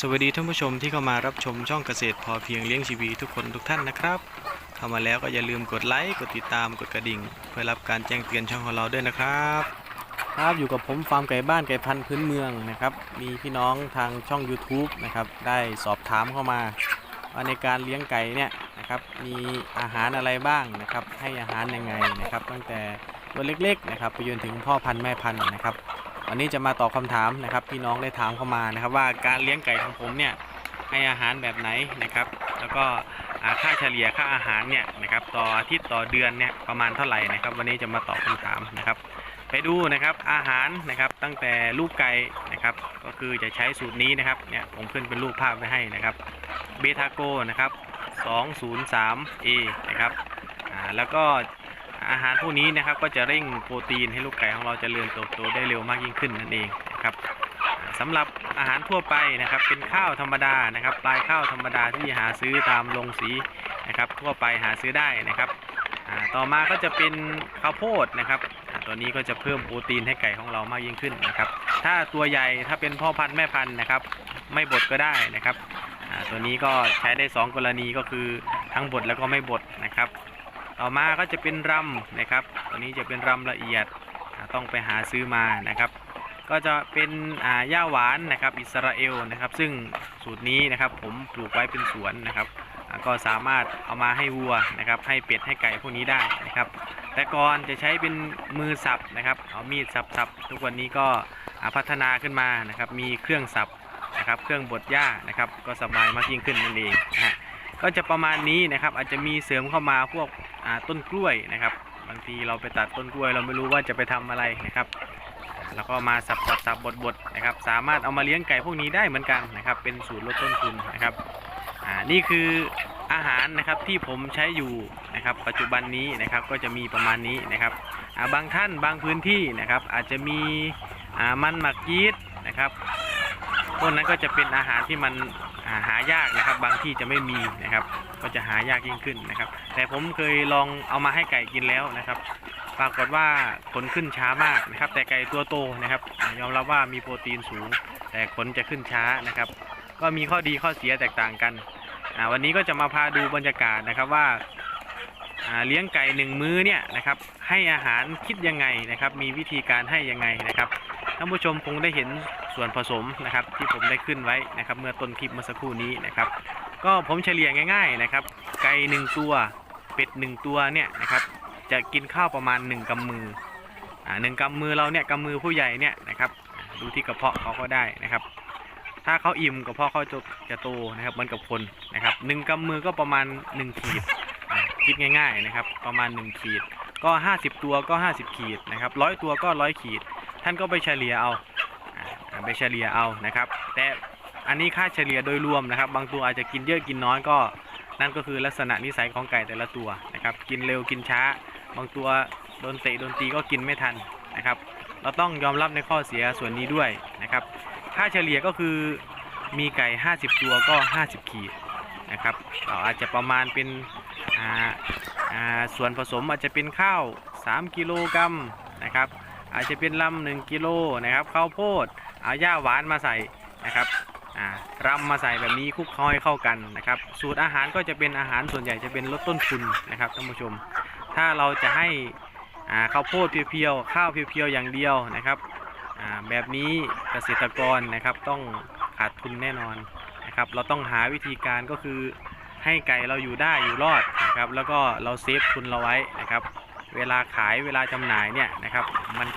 สวัสดีท่านผู้ชมที่เข้ามารับชมช่องเกษตรพอเพียงเลี้ยงชีวีทุกคนทุกท่านนะครับ เข้ามาแล้วก็อย่าลืมกดไลค์กดติดตามกดกระดิ่ง เพื่อรับการแจ้งเตือนช่องของเราด้วยนะครับ ครับอยู่กับผมฟาร์มไก่บ้านไก่พันธุ์พื้นเมืองนะครับ มีพี่น้องทางช่อง YouTube นะครับได้สอบถามเข้ามาว่าในการเลี้ยงไก่เนี่ยนะครับมีอาหารอะไรบ้างนะครับให้อาหารยังไงนะครับ ตั้งแต่ตัวเล็กๆนะครับไปจนถึงพ่อพันธุ์แม่พันธุ์นะครับ วันนี้จะมาตอบคำถามนะครับพี่น้องได้ถามเข้ามานะครับ ว่าการเลี้ยงไก่ของผมเนี่ยให้อาหารแบบไหนนะครับ แล้วก็ค่าเฉลี่ยค่าอาหารเนี่ยนะครับต่ออาทิตย์ต่อเดือนเนี่ยประมาณเท่าไหร่นะครับ วันนี้จะมาตอบคำถามนะครับ ไปดูนะครับอาหารนะครับตั้งแต่ลูกไก่นะครับ ก็คือจะใช้สูตรนี้นะครับเนี่ยผมขึ้นเป็นรูปภาพไว้ให้นะครับเบทาโกนะครับ 203A นะครับอ่าแล้วก็ อาหารพวกนี้นะครับก็จะเร่งโปรตีนให้ลูกไก่ของเราจเจริญเติบโตได้เร็วมากยิ่งขึ้นนั่นเองนะครับอ่าสำหรับอาหารทั่วไปนะครับเป็นข้าวธรรมดานะครับปลายข้าวธรรมดาที่หาซื้อตามโรงสีนะครับทั่วไปหาซื้อได้นะครับต่อมาก็จะเป็นข้าวโพดนะครับตัวนี้ก็จะเพิ่มโปรตีนให้ไก่ของเรามากยิ่งขึ้นนะครับถ้าตัวใหญ่ถ้าเป็นพ่อพันธุ์แม่พันธุ์นะครับไม่บดก็ได้นะครับตัวนี้ก็ใช้ได้ 2 กรณีก็คือทั้งบดแล้วก็ไม่บดนะครับ ต่อมาก็จะเป็นรำนะครับ ตัวนี้จะเป็นรำละเอียดต้องไปหาซื้อมานะครับ ก็จะเป็นหญ้าหวานนะครับ อิสราเอลนะครับ ซึ่งสูตรนี้นะครับผมปลูกไว้เป็นสวนนะครับก็สามารถเอามาให้วัวนะครับ ให้เป็ดให้ไก่พวกนี้ได้นะครับ แต่ก่อนจะใช้เป็นมือสับนะครับเอามีดสับๆทุกวันนี้ก็พัฒนาขึ้นมานะครับ มีเครื่องสับนะครับ เครื่องบดหญ้านะครับ ก็สบายมากยิ่งขึ้นนั่นเองนะฮะ ก็จะประมาณนี้นะครับ อาจจะมีเสริมเข้ามาพวกต้นกล้วยนะครับ บางทีเราไปตัดต้นกล้วย เราไม่รู้ว่าจะไปทำอะไรนะครับ แล้วก็มาสับสับสับบดบดนะครับ สามารถเอามาเลี้ยงไก่พวกนี้ได้เหมือนกันนะครับ เป็นสูตรลดต้นทุนนะครับนี่คืออาหารนะครับที่ผมใช้อยู่นะครับ ปัจจุบันนี้นะครับก็จะมีประมาณนี้นะครับาบางท่านบางพื้นที่นะครับ อาจจะมีมันหมักยีสต์นะครับพวกนั้นก็จะเป็นอาหารที่มัน หายากนะครับ บางที่จะไม่มีนะครับ ก็จะหายากยิ่งขึ้นนะครับ แต่ผมเคยลองเอามาให้ไก่กินแล้วนะครับปรากฏว่าขนขึ้นช้ามากนะครับ แต่ไก่ตัวโตนะครับ ยอมรับว่ามีโปรตีนสูง แต่ขนจะขึ้นช้านะครับ ก็มีข้อดีข้อเสียแตกต่างกันวันนี้ก็จะมาพาดูบรรยากาศนะครับว่าอ่าเลี้ยงไก่หนึ่งมื้อเนี่ยนะครับให้อาหารคิดยังไงนะครับ มีวิธีการให้ยังไงนะครับ ท่านผู้ชมคงได้เห็นส่วนผสมนะครับ ที่ผมได้ขึ้นไว้นะครับ เมื่อต้นคลิปเมื่อสักครู่นี้นะครับ ก็ผมเฉลี่ยง่าย ๆนะครับ ไก่หนึ่งตัวเป็ดหนึ่งตัวเนี่ยนะครับ จะกินข้าวประมาณ1กำมืออ่าหนึ่งกำมือเราเนี่ยกำมือผู้ใหญ่เนี่ยนะครับ ดูที่กระเพาะเขาก็ได้นะครับ ถ้าเขาอิ่มกระเพาะเขาจะจะโตนะครับเหมือนกับคนนะครับหนึ่งกำมือก็ประมาณ1ขีดคิดง่าย ๆนะครับ ประมาณ1ขีดก็ 50 ตัวก็ 50 ขีดนะครับร้อยตัวก็ร้อยขีด ท่านก็ไปเฉลี่ยเอาไปเฉลี่ยเอานะครับ แต่อันนี้ค่าเฉลี่ยโดยรวมนะครับ บางตัวอาจจะกินเยอะกินน้อยก็นั่นก็คือลักษณะนิสัยของไก่แต่ละตัวนะครับ กินเร็วกินช้า บางตัวโดนเตะโดนตีก็กินไม่ทันนะครับ เราต้องยอมรับในข้อเสียส่วนนี้ด้วยนะครับ ค่าเฉลี่ยก็คือมีไก่ 50 ตัวก็ 50 ขีดนะครับ เราอาจจะประมาณเป็นอ่าอ่าส่วนผสมอาจจะเป็นข้าว 3 กิโลกรัมนะครับ อาจจะเป็นลำหนึ่งกิโลนะครับข้าวโพดเอาหญ้าหวานมาใส่นะครับรำมาใส่แบบนี้คุกคล้าให้เข้ากันนะครับ สูตรอาหารก็จะเป็นอาหารส่วนใหญ่จะเป็นลดต้นทุนนะครับท่านผู้ชม ถ้าเราจะให้ข้าวโพดเพียวๆข้าวเพียวๆอย่างเดียวนะครับแบบนี้เกษตรกรนะครับต้องขาดทุนแน่นอนนะครับ เราต้องหาวิธีการก็คือให้ไก่เราอยู่ได้อยู่รอดนะครับ แล้วก็เราเซฟทุนเราไว้นะครับ เวลาขายเวลาจำหน่ายเนี่ยนะครับ มัน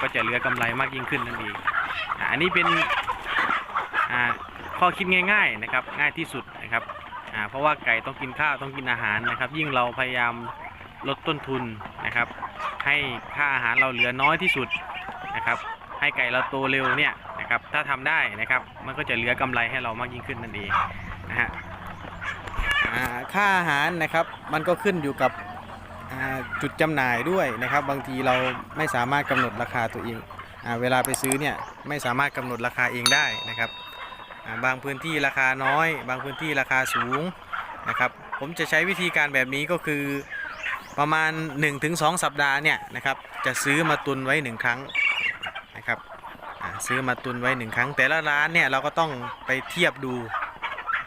ก็จะเหลือกำไรมากยิ่งขึ้นนั่นเองอันนี้เป็นข้อคิดง่าย ๆนะครับ ง่ายที่สุดนะครับเพราะว่าไก่ต้องกินข้าวต้องกินอาหารนะครับ ยิ่งเราพยายามลดต้นทุนนะครับ ให้ค่าอาหารเราเหลือน้อยที่สุดนะครับ ให้ไก่เราโตเร็วเนี่ยนะครับถ้าทำได้นะครับมันก็จะเหลือกำไรให้เรามากยิ่งขึ้นนั่นเองนะฮะค่าอาหารนะครับมันก็ขึ้นอยู่กับ จุดจำหน่ายด้วยนะครับ บางทีเราไม่สามารถกำหนดราคาตัวเองอเวลาไปซื้อเนี่ยไม่สามารถกำหนดราคาเองได้นะครับาบางพื้นที่ราคาน้อย บางพื้นที่ราคาสูงนะครับผมจะใช้วิธีการแบบนี้ก็คือประมาณ 1-2 สัปดาห์เนี่ยนะครับจะซื้อมาตุนไว้ 1 ครั้งนะครับซื้อมาตุนไว้หนึ่งครั้ง แต่ละร้านเนี่ยเราก็ต้องไปเทียบดู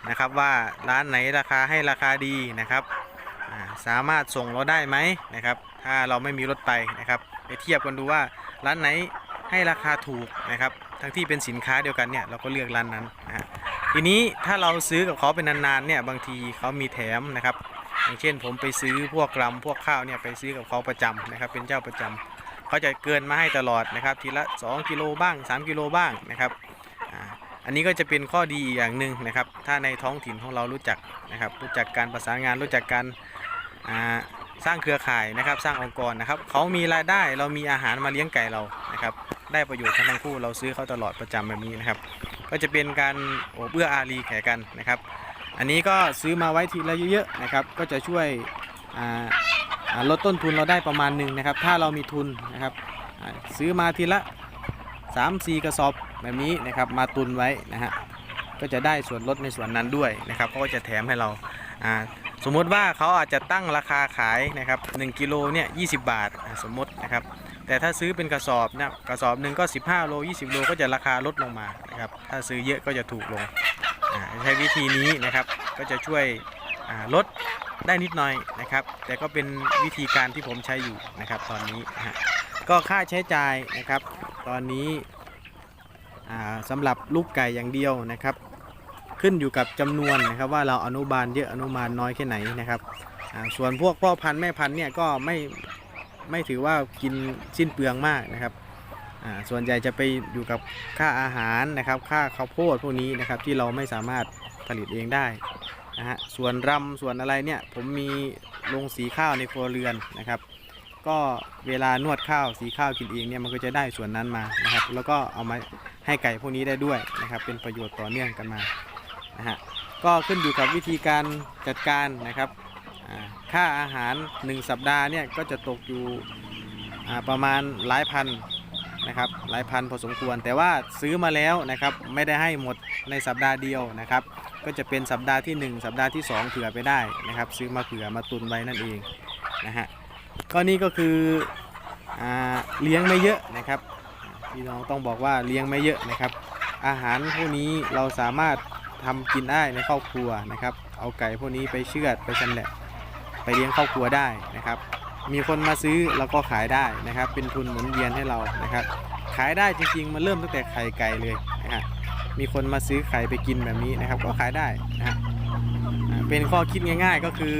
นะครับว่าร้านไหนราคาให้ราคาดีนะครับ สามารถส่งเราได้ไหมนะครับ ถ้าเราไม่มีรถไปนะครับ ไปเทียบกันดูว่าร้านไหนให้ราคาถูกนะครับ ทั้งที่เป็นสินค้าเดียวกันเนี่ยเราก็เลือกร้านนั้นนะฮะทีนี้ถ้าเราซื้อกับเขาเป็นนานๆเนี่ยบางทีเขามีแถมนะครับ อย่างเช่นผมไปซื้อพวกรำพวกข้าวเนี่ยไปซื้อกับเขาประจำนะครับ เป็นเจ้าประจำเขาจะเกินมาให้ตลอดนะครับ ทีละ 2 กิโลบ้าง 3 กิโลบ้างนะครับอันนี้ก็จะเป็นข้อดีอย่างหนึ่งนะครับ ถ้าในท้องถิ่นของเรารู้จักนะครับ รู้จักการประสานงาน รู้จักการ สร้างเครือข่ายนะครับสร้างองค์กรนะครับเขามีรายได้เรามีอาหารมาเลี้ยงไก่เรานะครับได้ประโยชน์กันทั้งคู่เราซื้อเขาตลอดประจำแบบนี้นะครับ ก็จะเป็นการโอบเอื้ออารีแก่กันนะครับ อันนี้ก็ซื้อมาไว้ทีละเยอะๆนะครับ ก็จะช่วยลดต้นทุนเราได้ประมาณหนึ่งนะครับ ถ้าเรามีทุนนะครับซื้อมาทีละ 3-4 กระสอบแบบนี้นะครับมาตุนไว้นะฮะก็จะได้ส่วนลดในส่วนนั้นด้วยนะครับเขาก็จะแถมให้เรา สมมติว่าเขาอาจจะตั้งราคาขายนะครับ1กิโลเนี่ย20บาทอ่าสมมตินะครับ แต่ถ้าซื้อเป็นกระสอบนะกระสอบหนึ่งก็ 15 โล 20 โลก็จะราคาลดลงมานะครับถ้าซื้อเยอะก็จะถูกลงใช้วิธีนี้นะครับก็จะช่วยลดได้นิดหน่อยนะครับ แต่ก็เป็นวิธีการที่ผมใช้อยู่นะครับ ตอนนี้ก็ค่าใช้จ่ายนะครับ ตอนนี้สำหรับลูกไก่อย่างเดียวนะครับ ขึ้นอยู่กับจำนวนนะครับว่าเราอนุบาลเยอะอนุบาลน้อยแค่ไหนนะครับส่วนพวกพ่อพันธุ์แม่พันธุ์เนี่ยก็ไม่ไม่ถือว่ากินสิ้นเปลืองมากนะครับส่วนใหญ่จะไปอยู่กับค่าอาหารนะครับ ค่าข้าวโพดพวกนี้นะครับที่เราไม่สามารถผลิตเองได้นะฮะส่วนรำส่วนอะไรเนี่ยผมมีโรงสีข้าวในครัวเรือนนะครับ ก็เวลานวดข้าวสีข้าวกินเองเนี่ยมันก็จะได้ส่วนนั้นมานะครับ แล้วก็เอามาให้ไก่พวกนี้ได้ด้วยนะครับ เป็นประโยชน์ต่อเนื่องกันมา นะฮะก็ขึ้นอยู่กับวิธีการจัดการนะครับค่าอาหาร 1 สัปดาห์เนี่ยก็จะตกอยู่ประมาณหลายพันนะครับหลายพันพอสมควร แต่ว่าซื้อมาแล้วนะครับไม่ได้ให้หมดในสัปดาห์เดียวนะครับ ก็จะเป็นสัปดาห์ที่ 1 สัปดาห์ที่ 2เผื่อไปได้นะครับ ซื้อมาเผื่อมาตุนไว้นั่นเองนะฮะก็นี่ก็คืออเลี้ยงไม่เยอะนะครับพี่น้องต้องบอกว่าเลี้ยงไม่เยอะนะครับ อาหารพวกนี้เราสามารถ ทำกินได้ในครอบครัวนะครับ เอาไก่พวกนี้ไปเชือดไปชำแหละไปเลี้ยงครอบครัวได้นะครับ มีคนมาซื้อเราก็ขายได้นะครับ เป็นทุนหมุนเวียนให้เรานะครับ ขายได้จริงๆ มันเริ่มตั้งแต่ไข่ไก่เลยนะฮะมีคนมาซื้อไข่ไปกินแบบนี้นะครับ ก็ขายได้นะฮะเป็นข้อคิดง่าย ๆก็คือ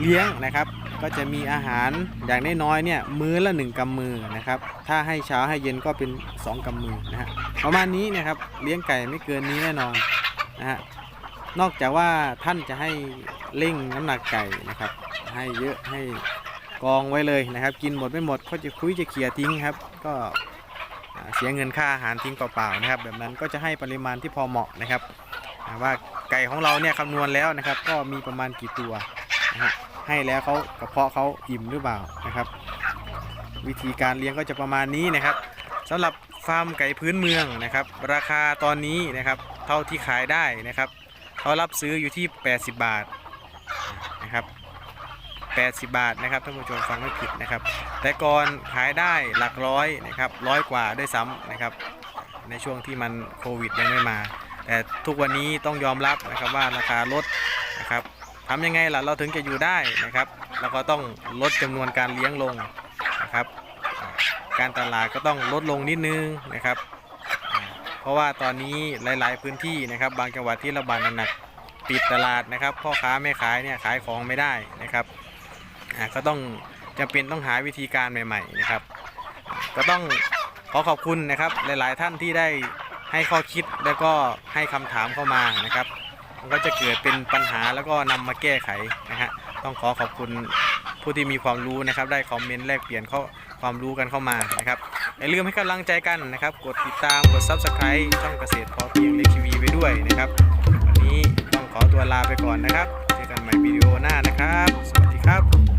เลี้ยงนะครับ ก็จะมีอาหารอย่างน้อยๆเนี่ยมื้อละหนึ่งกำมือนะครับ ถ้าให้เช้าให้เย็นก็เป็นสองกำมือนะฮะประมาณนี้นะครับเลี้ยงไก่ไม่เกินนี้แน่นอนนะฮะนอกจากว่าท่านจะให้เร่งน้ำหนักไก่นะครับ ให้เยอะให้กองไว้เลยนะครับ กินหมดไม่หมดก็จะคุยจะเขี่ยทิ้งครับ ก็เสียเงินค่าอาหารทิ้งเปล่าๆนะครับ แบบนั้นก็จะให้ปริมาณที่พอเหมาะนะครับว่าไก่ของเราเนี่ยคำนวณแล้วนะครับ ก็มีประมาณกี่ตัวนะฮะ ให้แล้วเขากระเพาะเขาอิ่มหรือเปล่านะครับ วิธีการเลี้ยงก็จะประมาณนี้นะครับสำหรับฟาร์มไก่พื้นเมืองนะครับ ราคาตอนนี้นะครับเท่าที่ขายได้นะครับเขารับซื้ออยู่ที่ 80 บาทนะครับ80 บาทนะครับท่านผู้ชมฟังไม่ผิดนะครับ แต่ก่อนขายได้หลักร้อยนะครับร้อยกว่าด้วยซ้ำนะครับ ในช่วงที่มันโควิดยังไม่มา แต่ทุกวันนี้ต้องยอมรับนะครับว่าราคาลดนะครับ ทำยังไงล่ะเราถึงจะอยู่ได้นะครับ เราก็ต้องลดจำนวนการเลี้ยงลงนะครับ การตลาดก็ต้องลดลงนิดนึงนะครับ เพราะว่าตอนนี้หลาย ๆ พื้นที่นะครับ บางจังหวัดที่ระบาดหนักปิดตลาดนะครับ พ่อค้าแม่ขายเนี่ยขายของไม่ได้นะครับก็ต้องจำเป็นต้องหาวิธีการใหม่ ๆ นะครับ ก็ต้องขอขอบคุณนะครับหลาย ๆ ท่านที่ได้ให้ข้อคิดแล้วก็ให้คำถามเข้ามานะครับ มันก็จะเกิดเป็นปัญหาแล้วก็นำมาแก้ไขนะฮะต้องขอขอบคุณผู้ที่มีความรู้นะครับ ได้คอมเมนต์แลกเปลี่ยนข้อความรู้กันเข้ามานะครับอย่าลืมให้กำลังใจกันนะครับ กดติดตามกด Subscribe ช่องเกษตรพอเพียงเล็กทีวีไว้ด้วยนะครับวันนี้ต้องขอตัวลาไปก่อนนะครับ เจอกันใหม่วิดีโอหน้านะครับ สวัสดีครับ